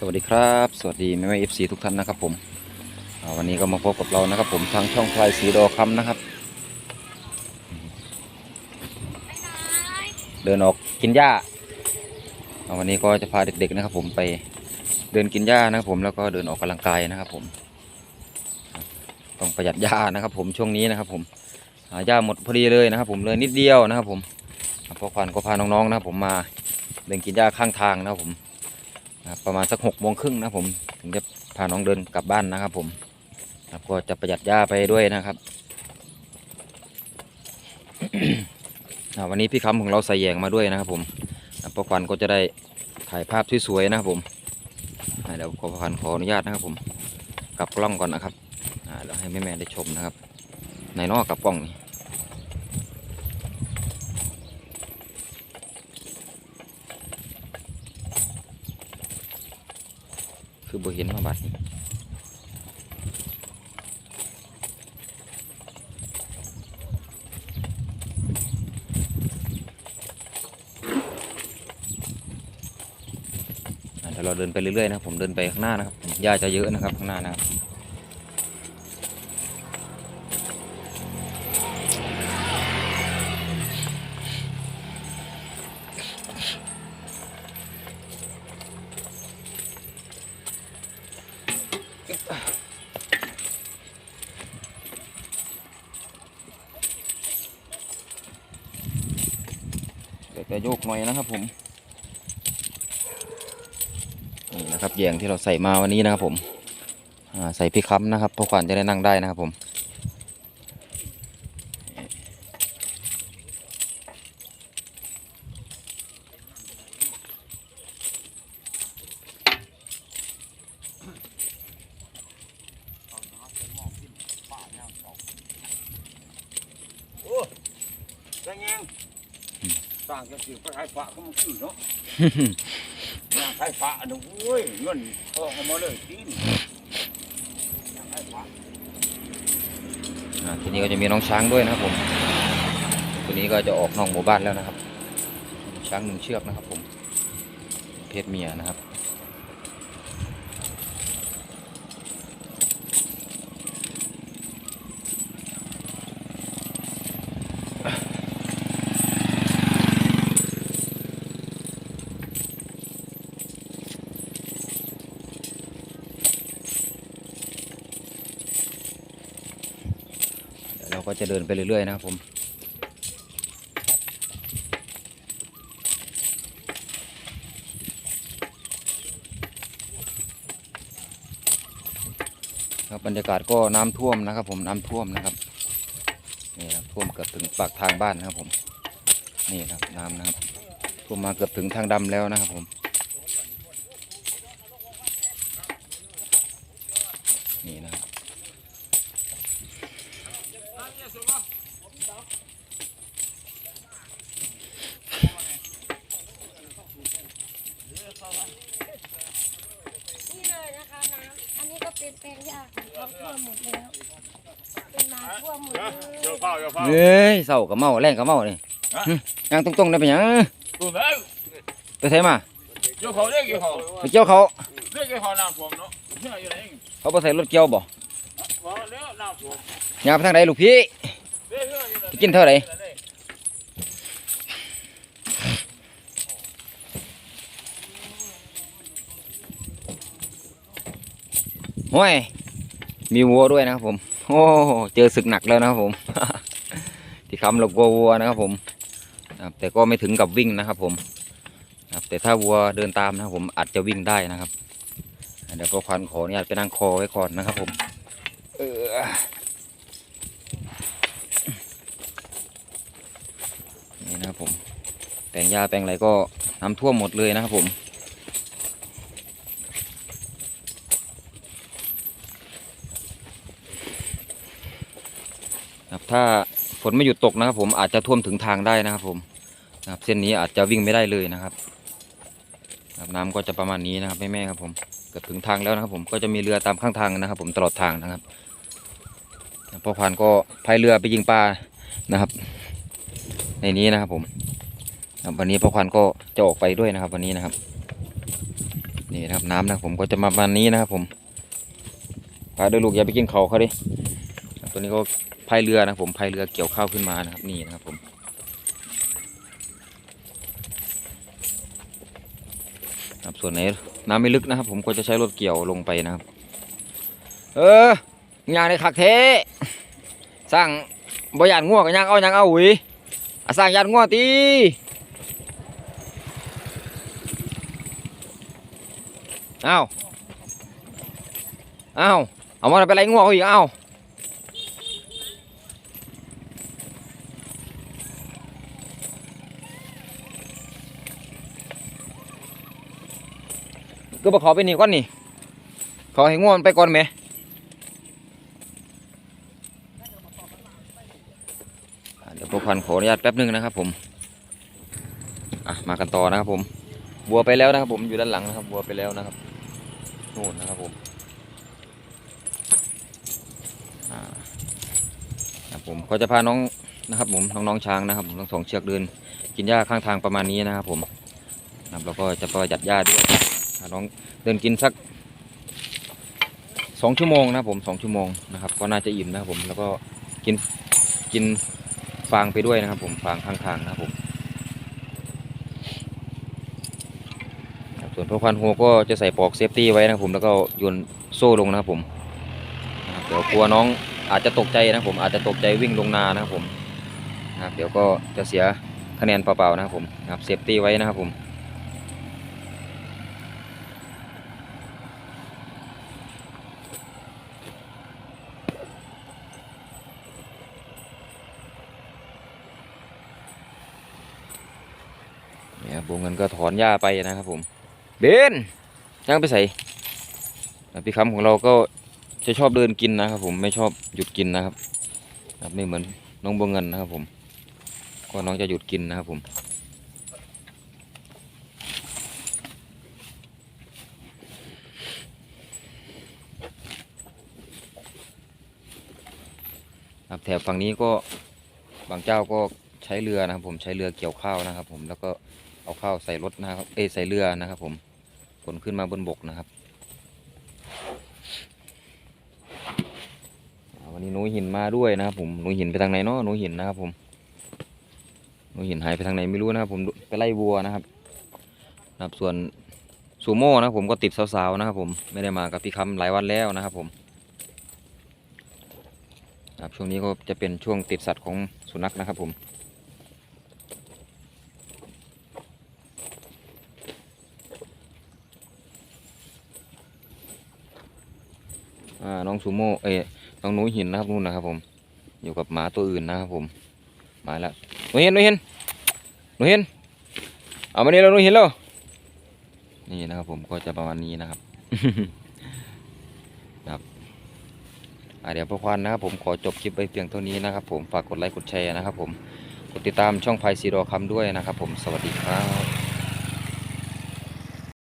สวัสดีครับ สวัสดีแม่แม่เอฟซีทุกท่านนะครับผมวันนี้ก็มาพบกับเรานะครับ ผมทางช่องพลายสีดอคำนะครับ เดินออกกินหญ้าวันนี้ก็จะพาเด็กๆนะครับ ผมไปเดินกินหญ้านะครับ ผมแล้วก็เดินออกกำลังกายนะครับ ผม ต้องประหยัดหญ้านะครับ ผมช่วงนี้นะครับ ผมหญ้าหมดพอดีเลยนะครับ ผมเลยนิดเดียวนะครับ ผมอ่าพ่อควันก็พาน้องๆนะครับ ผมมาเดินกินหญ้าข้างทางนะครับผม นะประมาณสักหกโมงครึ่งนะผม ถึงจะพาน้องเดินกลับบ้านนะครับ ผมก็จะประหยัดหญ้าไปด้วยนะครับวันนี้พี่คำของเราใส่แยงมาด้วยนะครับ ผมอ่าพ่อควันก็จะได้ถ่ายภาพสวยๆนะครับผมเดี๋ยวพ่อควันขออนุญาตนะครับ ผมกลับกล้องก่อนนะครับแล้วให้แม่ๆได้ชมนะครับ ในนอกกับกล้องนี่ คือบ่เห็นมาบัดนี้าเดี๋ยวเราเดินไปเรื่อยๆนะผมเดินไปข้างหน้านะครับหญ้าจะเยอะนะครับข้างหน้านะครับ จะโยกหน่อยนะครับผมนี่นะครับแยงที่เราใส่มาวันนี้นะครับผมใส่พิค้ำนะครับเพราะขวัญจะได้นั่งได้นะครับผมได้ยัง ต่างกันสิไปขายฝาเขามันคือเนาะอยากขายฝาเนาะโอ้ยเงินออกมาเลยทีนอยากขายฝาอ่าทีนี้ก็จะมีน้องช้างด้วยนะครับผม ตัวนี้ก็จะออกนอกหมู่บ้านแล้วนะครับ ช้างหนึ่งเชือกนะครับผม เพศเมียนะครับ เดี๋ยวเราก็ จะเดินไปเรื่อยๆนะครับผมครับบรรยากาศก็น้ำท่วมนะครับ ผมน้ำท่วมนะครับนี่ครับท่วมเกือบถึงปากทางบ้านนะครับผมนี่ครับน้ำนะครับท่วมมาเกือบถึงทางดำแล้วนะครับผมนี่นะครับ นี่เลยนะคะน้ำ อันนี้ก็เป็นแปลงหญ้าของ เขาทั่วหมดแล้วเป็นนาทั่วหมดเลยเจ้าเฝ้าเจ้าเฝ้าเอ้ยเศร้ากับเมาแรงกับเมานี่หึยังตรงๆได้เป็นหยังดูแล้วไปใส่มาเจ้าเขาเรียกเจ้าเขาไปเกี่ยวเขา เรียกเจ้าเขาน้ำท่วมเนาะเชื่ออยู่ไหนเขาไปใส่รถเกี่ยวบ่ว่าแล้วน้ำท่วมยางไปทางไหนลูกพี่ เรียกเชื่ออยู่ไหนไปกินเท่าไหร่ห้วย มีวัวด้วยนะครับผม โอ้เจอศึกหนักแล้วนะครับผม ที่คำเรากลัววัวนะครับผมแต่ก็ไม่ถึงกับวิ่งนะครับผมแต่ถ้าวัวเดินตามนะครับผมอาจจะวิ่งได้นะครับเดี๋ยวก็ควันขออนุญาตไปนั่งคอไว้ก่อนนะครับผมเออนี่นะครับผมแปลงหญ้าแปลงอะไรก็น้ำท่วมหมดเลยนะครับผม ครับถ้าฝนไม่หยุดตกนะครับ ผมอาจจะท่วมถึงทางได้นะครับ ผมนะครับเส้นนี้อาจจะวิ่งไม่ได้เลยนะครับครับน้ำก็จะประมาณนี้นะครับแม่ๆครับ ผมเกือบถึงทางแล้วนะครับ ผมก็จะมีเรือตามข้างทางนะครับ ผมตลอดทางนะครับพ่อพานก็พายเรือไปยิงปลานะครับ ในนี้นะครับ ผมวันนี้พ่อพานก็จะออกไปด้วยนะครับ วันนี้นะครับนี่นะครับน้ำนะครับผมก็จะมาประมาณนี้นะครับ ผมพาเดินลูกอย่าไปกินเขาเขาดิ ตัวนี้ก็พายเรือนะผมพายเรือเกี่ยวข้าวขึ้นมานะครับนี่นะครับผมครับส่วนไหนน้ำไม่ลึกนะครับ ผมก็จะใช้รถเกี่ยวลงไปนะครับ เออยางในขักเทสร้างบอยานง่วกับยางเอายางเอาหวิอะสร้างยานง่วตีเอาเอาเอามาไปไรง่วเขาอีกเอา ก็บอกขอไปนี่ก่อนนี่ ขอให้ง่วมันไปก่อนไหมเดี๋ยวพวกพันขออนุญาตแป๊บหนึงนะครับ ผมอะมากันต่อนะครับ ผมบัวไปแล้วนะครับ ผมอยู่ด้านหลังนะครับบัวไปแล้วนะครับนู่นนะครับผมครับผมก็จะพาน้องนะครับ ผมน้องน้องช้างนะครับผมทั้งสองเชือกเดิน กินหญ้าข้างทางประมาณนี้นะครับ ผมนะครับแล้วก็จะประหยัดหญ้าด้วย น้องเดินกินสักสองชั่วโมงนะผมสองชั่วโมงนะครับ ก็น่าจะอิ่มนะครับผมแล้วก็กินกินฟางไปด้วยนะครับ ผมฟางข้างทางนะครับผมส่วนพวกพันหัวก็จะใส่ปลอกเซฟตี้ไว้นะครับผมแล้วก็โยนโซ่ลงนะครับผมเดี๋ยวกลัวน้องอาจจะตกใจนะผมอาจจะตกใจวิ่งลงนานะครับผมนะครับเดี๋ยวก็จะเสียคะแนนเปล่าๆนะครับผมนะครับเซฟตี้ไว้นะครับผม ครับผมเงินก็ถอนหญ้าไปนะครับผมเบนย่างไปใส่พี่คำของเราก็จะชอบเดินกินนะครับผมไม่ชอบหยุดกินนะครับไม่เหมือนน้องบวงเงินนะครับผม ก็น้องจะหยุดกินนะครับผมครับแถบฝั่งนี้ก็บางเจ้าก็ใช้เรือนะครับผมใช้เรือเกี่ยวข้าวนะครับผมแล้วก็ เอาข้าวใส่รถนะครับเอใส่เรือนะครับ ผมขนขึ้นมาบนบกนะครับวันนี้หนูหินมาด้วยนะครับผมหนูหินไปทางไหนเนาะหนูหินนะครับผมหนูหินหายไปทางไหนไม่รู้นะครับ ผมไปไล่วัวนะครับนะครับส่วนซูโม่นะผมก็ติดสาวๆนะครับ ผมไม่ได้มากับพี่คำหลายวันแล้วนะครับ ผมครับช่วงนี้ก็จะเป็นช่วงติดสัตว์ของสุนัขนะครับผม น้องซูโม่เอ้น้องหนูหินนะครับนู่นนะครับ ผม อยู่กับหมาตัวอื่นนะครับผม มาแล้วหนูเห็นหนูเห็นหนูเห็นเอามานี่แล้วหนูเห็นแล้วนี่นะครับผมก็จะประมาณนี้นะครับอ่าเดี๋ยวพวกควันนะครับผมขอจบคลิปไปเพียงเท่านี้นะครับ ผมฝากกดไลค์กดแชร์นะครับ ผมกดติดตามช่องไพซีโรอคำด้วยนะครับ ผมสวัสดีครับ